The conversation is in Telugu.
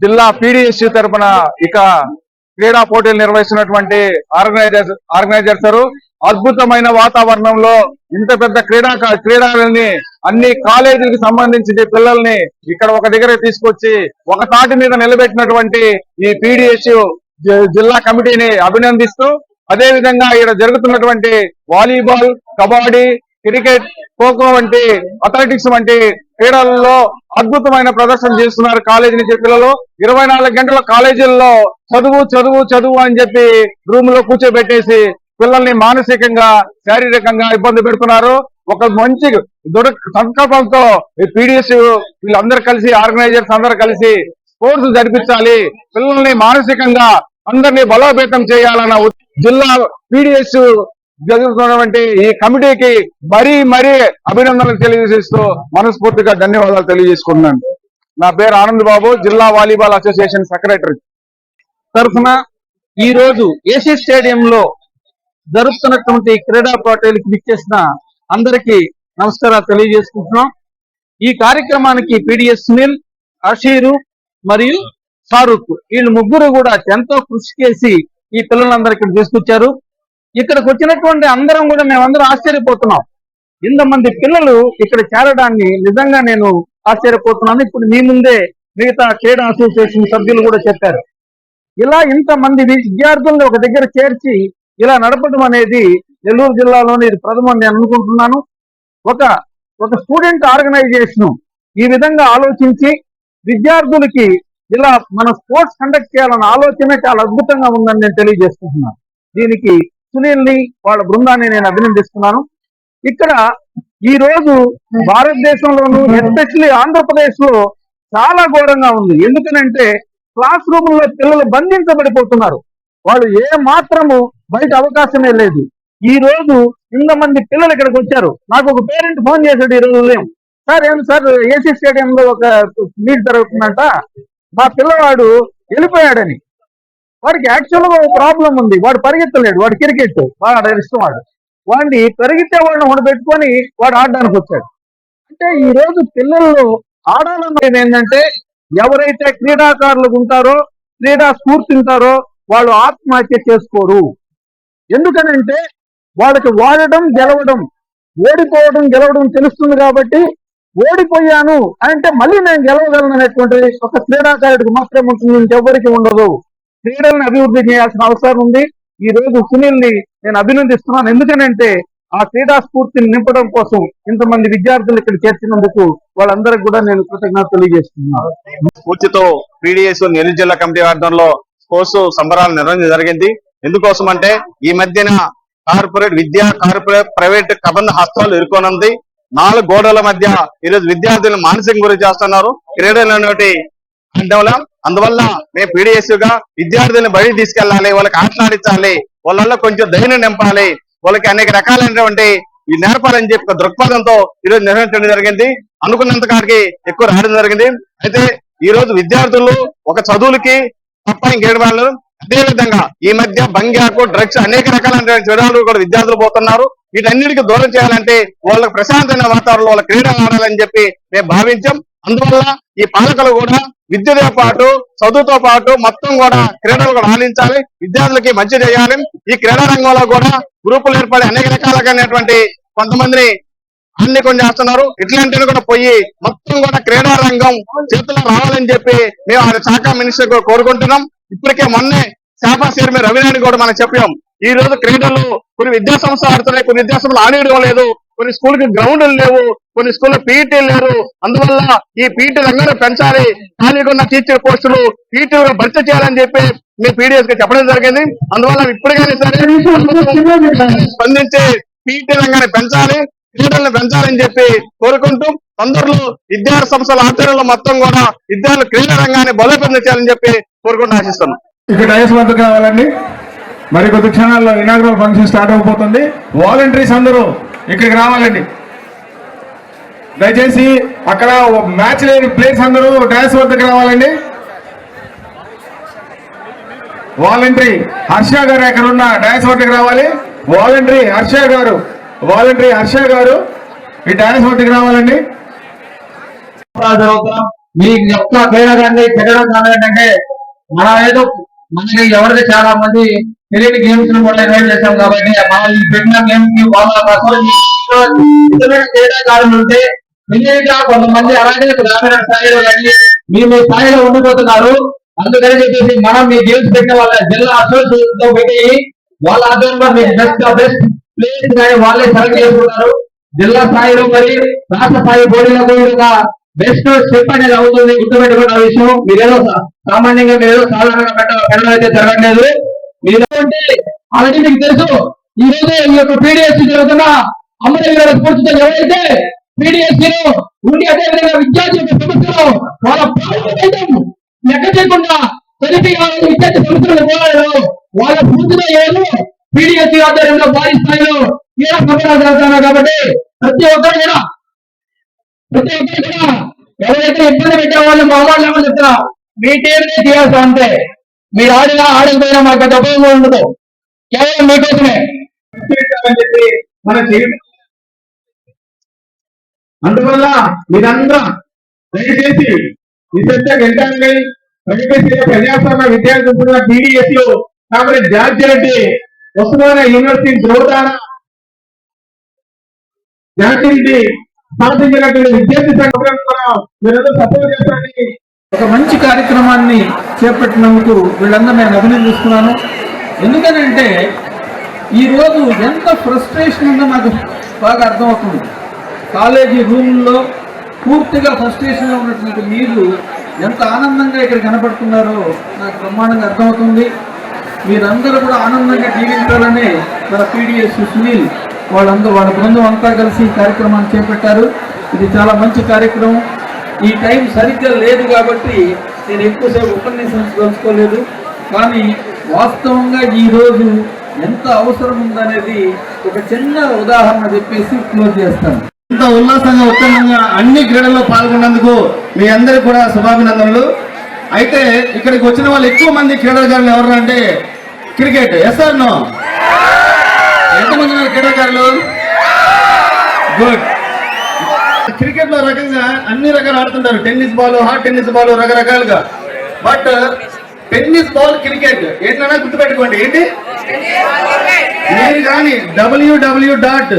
జిల్లా పీడిఎస్ తరఫున ఇక క్రీడా పోటీలు నిర్వహిస్తున్నటువంటి ఆర్గనైజర్ ఆర్గనైజర్స్ అద్భుతమైన వాతావరణంలో ఇంత పెద్ద క్రీడా క్రీడలని అన్ని కాలేజీలకు సంబంధించి పిల్లల్ని ఇక్కడ ఒక దగ్గర తీసుకొచ్చి ఒక తాటి మీద నిలబెట్టినటువంటి ఈ పీడిఎస్ జిల్లా కమిటీని అభినందిస్తూ అదే విధంగా ఇక్కడ జరుగుతున్నటువంటి వాలీబాల్ కబడ్డీ క్రికెట్ ఖోఖో వంటి అథ్లెటిక్స్ వంటి క్రీడలలో అద్భుతమైన ప్రదర్శన చేస్తున్నారు కాలేజీ నుంచి పిల్లలు. ఇరవై నాలుగు గంటల కాలేజీల్లో చదువు చదువు చదువు అని చెప్పి రూమ్లో కూర్చోబెట్టేసి పిల్లల్ని మానసికంగా శారీరకంగా ఇబ్బంది పెడుతున్నారు. ఒక మంచి దృఢ సంకల్పంతో పీడిఎస్ వీళ్ళందరూ కలిసి ఆర్గనైజర్స్ అందరూ కలిసి స్పోర్ట్స్ జరిపించాలి. పిల్లల్ని మానసికంగా అందరినీ బలోపేతం చేయాలన్న జిల్లా పీడిఎస్ జరుగుతున్నటువంటి ఈ కమిటీకి మరీ మరీ అభినందనలు తెలియజేస్తూ మనస్ఫూర్తిగా ధన్యవాదాలు తెలియజేసుకుంటున్నాను. నా పేరు ఆనంద్ బాబు జిల్లా వాలీబాల్ అసోసియేషన్ సెక్రటరీ. తరఫున ఈ రోజు ఏసీ స్టేడియంలో జరుపుతున్నటువంటి క్రీడా పోటీలకు విచ్చేసిన అందరికీ నమస్కారాలు తెలియజేసుకుంటున్నాం. ఈ కార్యక్రమానికి పిడిఎస్ సునీల్ అషీరు మరియు షారూక్ వీళ్ళు ముగ్గురు కూడా ఎంతో కృషి చేసి ఈ పిల్లలందరికీ తీసుకొచ్చారు. ఇక్కడికి వచ్చినటువంటి అందరం కూడా మేమందరం ఆశ్చర్యపోతున్నాం. ఇంతమంది పిల్లలు ఇక్కడ చేరడాన్ని నిజంగా నేను ఆశ్చర్యపోతున్నాను. ఇప్పుడు మీ ముందే మిగతా క్రీడా అసోసియేషన్ సభ్యులు కూడా చెప్పారు. ఇలా ఇంతమంది విద్యార్థుల్ని ఒక దగ్గర చేర్చి ఇలా నడపడం అనేది నెల్లూరు జిల్లాలోని ఇది ప్రథమం నేను అనుకుంటున్నాను. ఒక ఒక స్టూడెంట్ ఆర్గనైజేషన్ ఈ విధంగా ఆలోచించి విద్యార్థులకి ఇలా మన స్పోర్ట్స్ కండక్ట్ చేయాలన్న ఆలోచన చాలా అద్భుతంగా ఉందని నేను తెలియజేసుకుంటున్నాను. దీనికి సునీల్ని వాళ్ళ బృందాన్ని నేను అభినందిస్తున్నాను. ఇక్కడ ఈ రోజు భారతదేశంలోను ఎస్పెషలీ ఆంధ్రప్రదేశ్లో చాలా ఘోరంగా ఉంది. ఎందుకనంటే క్లాస్ రూమ్లో పిల్లలు బంధించబడిపోతున్నారు. వాళ్ళు ఏ మాత్రము బయట అవకాశమే లేదు. ఈ రోజు ఇంతమంది పిల్లలు ఇక్కడికి వచ్చారు. నాకు ఒక పేరెంట్ ఫోన్ చేశాడు ఈ రోజు ఉదయం. సార్ ఏం సార్ ఏసీ స్టేడియంలో ఒక మీట్ జరుగుతుందంట. మా పిల్లవాడు వెళ్ళిపోయాడని. వాడికి యాక్చువల్గా ఒక ప్రాబ్లం ఉంది. వాడు పరిగెత్తలేడు. వాడు క్రికెట్ వాడు ఇష్టం వాడు వాడిని పెరిగితే వాడిని వాడు పెట్టుకొని వాడు ఆడడానికి వచ్చాడు. అంటే ఈ రోజు పిల్లల్లో ఆడాలన్నది ఏంటంటే ఎవరైతే క్రీడాకారులు ఉంటారో క్రీడా స్ఫూర్తి ఉంటారో వాళ్ళు ఆత్మహత్య చేసుకోరు. ఎందుకనంటే వాళ్ళకి వాడడం గెలవడం ఓడిపోవడం గెలవడం తెలుస్తుంది కాబట్టి ఓడిపోయాను అంటే మళ్ళీ నేను గెలవగలను అనేటువంటి ఒక క్రీడాకారుడికి మాత్రమే ఉంటుంది. ఇంకెవ్వరికి ఉండదు. క్రీడలను అభివృద్ధి చేయాల్సిన అవసరం ఉంది. ఈ రోజు సునీల్ని నేను అభినందిస్తున్నాను. ఎందుకనంటే ఆ క్రీడా స్ఫూర్తిని నింపడం కోసం ఇంతమంది విద్యార్థులు ఇక్కడ చేర్చినందుకు వాళ్ళందరికీ కూడా నేను కృతజ్ఞత తెలియజేస్తున్నాను. స్ఫూర్తితో పీడిఎస్ నెల్లూరు జిల్లా కమిటీ ఆధ్వర్యంలో స్పోర్ట్స్ సంబరాలు నిర్వహించడం జరిగింది. ఎందుకోసం అంటే ఈ మధ్యన కార్పొరేట్ విద్యా కార్పొరేట్ ప్రైవేట్ కబంధ హస్తాలు ఎదుర్కొనుంది నాలుగు గోడల మధ్య ఈరోజు విద్యార్థులు మానసిక గురి చేస్తున్నారు. క్రీడలు అనేటి అందువల్ల అందువల్ల మేము పీడిఎస్గా విద్యార్థులను బయట తీసుకెళ్ళాలి వాళ్ళకి ఆటలాడించాలి వాళ్ళ కొంచెం ధైర్యం నింపాలి వాళ్ళకి అనేక రకాలైనటువంటి ఈ నేర్పాలని చెప్పి ఒక దృక్పథంతో ఈరోజు నిర్వహించడం జరిగింది. అనుకున్నంత కాడికి ఎక్కువ రావడం జరిగింది. అయితే ఈ రోజు విద్యార్థులు ఒక చదువులకి తప్ప ఇంకేడు వాళ్ళు? అదే విధంగా ఈ మధ్య బంగ్యాకు డ్రగ్స్ అనేక రకాలైన చెడాలు కూడా విద్యార్థులు పోతున్నారు. వీటన్నిటికీ దూరం చేయాలంటే వాళ్ళకి ప్రశాంతమైన వాతావరణంలో వాళ్ళ క్రీడ ఆడాలని చెప్పి మేము భావించాం. అందువల్ల ఈ పాలకులు కూడా విద్యతో పాటు చదువుతో పాటు మొత్తం కూడా క్రీడలు కూడా ఆడించాలి. విద్యార్థులకి మంచి చేయాలి. ఈ క్రీడా రంగంలో కూడా గ్రూపులు ఏర్పడి అనేక రకాలైనటువంటి కొంతమందిని అన్ని కొన్ని చేస్తున్నారు. ఇట్లాంటివి కూడా పోయి మొత్తం కూడా క్రీడా రంగం చేతిలో రావాలని చెప్పి మేము ఆ శాఖ మినిస్టర్ కోరుకుంటున్నాం. ఇప్పటికే మొన్నే శాఖ చైర్మన్ రవినాయుడు కూడా మనం చెప్పాం. ఈ రోజు క్రీడలు కొన్ని విద్యా సంస్థలు ఆడుతున్నాయి కొన్ని విద్యా సంస్థలు ఆడేయడం లేదు కొన్ని స్కూల్కి గ్రౌండ్లు లేవు కొన్ని స్కూల్లో పీఈటీ లేరు అందువల్ల ఈ పీఈటీ రంగాన్ని పెంచాలి. ఖాళీగా ఉన్న టీచర్ పోస్టులు పీఈటీ భర్తీ చేయాలని చెప్పి మీ పీడిఎస్గా చెప్పడం జరిగింది. అందువల్ల ఇప్పటికైనా సరే స్పందించి పీఈటీ రంగాన్ని పెంచాలి క్రీడలను పెంచాలని చెప్పి కోరుకుంటూ తొందరలో విద్యార్థి సంస్థల ఆధ్వర్యంలో మొత్తం కూడా విద్యార్థులు క్రీడా రంగాన్ని బలోపేతం చేయాలని చెప్పి కోరుకుంటూ ఆశిస్తున్నాం. ఇక్కడ డైస్ వద్ద కావాలండి. మరి కొద్ది క్షణాల్లో ఇనాగ్రల్ ఫంక్షన్ స్టార్ట్ అవబోతుంది. వాలంటీర్స్ అందరూ ఇక్కడికి రావాలండి. దయచేసి అక్కడ మ్యాచ్ లేని ప్లేయర్స్ అందరూ డాన్స్ వద్దకు రావాలండి. వాలంటరీ హర్ష గారు ఎక్కడ ఉన్న డాన్స్ వద్దకు రావాలి. వాలంటరీ హర్ష గారు వాలంటరీ హర్ష గారు ఈ డాన్స్ వద్దకు రావాలండి. మీ యొక్క క్రీడాకాన్ని పెట్టడం కాదంటే మనం ఏదో మనకి ఎవరికి చాలా మంది తెలియని గేమ్స్ను కూడా ఇన్వైట్ చేశాం కాబట్టి మనం ఈ పెట్టిన గేమ్స్కి వాళ్ళ కోసం ఇతర క్రీడాకారులు ఉంటే ఇమీడియట్ కొంతమంది అలాగే గ్రామీణ స్థాయిలో కానీ మీ మీ స్థాయిలో ఉండిపోతున్నారు. అందుకని చెప్పేసి మనం మీ గేమ్స్ పెట్టిన వాళ్ళ జిల్లా అసోసియేషన్తో పెట్టి వాళ్ళ ఆధ్వర్యంలో మీ బెస్ట్ బెస్ట్ ప్లేస్ కానీ వాళ్ళే సెలెక్ట్ చేసుకుంటారు. జిల్లా స్థాయిలో మరి రాష్ట్ర స్థాయి పోటీలో కూడా బెస్ట్ స్టెప్ అనేది అవుతుంది. గుర్తుపెట్టుకున్న విషయం. మీరేదో సామాన్యంగా మీరేదో సాధారణంగా పెట్టడం అయితే జరగట్లేదు. మీరు ఆల్రెడీ మీకు తెలుసు ఈ రోజు ఈ యొక్క పీడిఎస్సీ జరుగుతున్న అమరవీర స్ఫూర్తితో ఎవరైతే పీడిఎస్ ఉండి అదేవిధంగా విద్యార్థి యొక్క సమస్యలు వాళ్ళ ప్రాణం లెక్క చేయకుండా తెలిపి విద్యార్థి సమస్యలను పోరాడారు వాళ్ళ పూర్తిగా ఏదో పీడిఎస్సీ ఆధ్వర్యంలో భారీ స్థాయిలో క్రీడా సంబరాలు జరుగుతున్నారు కాబట్టి ప్రతి ఒక్కరు కూడా ప్రతి ఒక్కరు కూడా ఎవరైతే ఇబ్బంది పెట్టే వాళ్ళు మా వాళ్ళు ఏమని చెప్తున్నా మీ టీంనే చేయాల్సి అంతే మీరు ఆడినా ఆడకపోయినా మాకు పెద్ద ఉపయోగం ఉండదు. కేవలం మీకోసమే. మన అందువల్ల మీరందరూ దయచేసి నిశ్శబ్ద వెంటనే ప్రగతిశీల ప్రజాస్వామ్య విద్యార్థుల పీడిఎస్లో కాబట్టి జార్జి రెడ్డి ఉస్మానియా యూనివర్సిటీ ధ్రువదాన జార్జి రెడ్డి స్థాపించినటువంటి విద్యార్థి సంఘం మీరందరూ సపోర్ట్ చేస్తారని ఒక మంచి కార్యక్రమాన్ని చేపట్టినందుకు వీళ్ళందరూ నేను అభినందిస్తున్నాను. ఎందుకనంటే ఈ రోజు ఎంత ఫ్రస్ట్రేషన్ ఉందో నాకు బాగా అర్థమవుతుంది. కాలేజీ రూమ్లో పూర్తిగా ఫ్రస్ట్రేషన్లో ఉన్నటువంటి మీరు ఎంత ఆనందంగా ఇక్కడ కనపడుతున్నారో నాకు బ్రహ్మాండంగా అర్థమవుతుంది. మీరందరూ కూడా ఆనందంగా జీవించాలని మన పీడిఎస్ సునీల్ వాళ్ళందరూ వాళ్ళ బృందం అంతా కలిసి ఈ కార్యక్రమాన్ని చేపట్టారు. ఇది చాలా మంచి కార్యక్రమం. ఈ టైం సరిగ్గా లేదు కాబట్టి నేను ఎక్కువసేపు ఉపన్యాసించదలుచుకోలేదు కానీ వాస్తవంగా ఈ రోజు ఎంత అవసరం ఉందనేది ఒక చిన్న ఉదాహరణ చెప్పేసి క్లోజ్ చేస్తాను. ఇంత ఉల్లాసంగా ఉత్తమంగా అన్ని క్రీడల్లో పాల్గొన్నందుకు మీ అందరికి కూడా శుభాభినందనలు. అయితే ఇక్కడికి వచ్చిన వాళ్ళు ఎక్కువ మంది క్రీడాకారులు ఎవరు అంటే క్రికెట్. ఎస్ఆర్ నో ఎంతమంది క్రీడాకారులు? గుడ్ క్రికెట్లో రకంగా అన్ని రకాలు ఆడుతుంటారు. Tennis ball hard tennis ball రకరకాలుగా. బట్ టెన్నిస్ బాల్ క్రికెట్ ఏంటన్నా గుర్తుపెట్టుకోండి. ఏంటి? మీరు కానీ డబ్ల్యూడబ్ల్యూ డాట్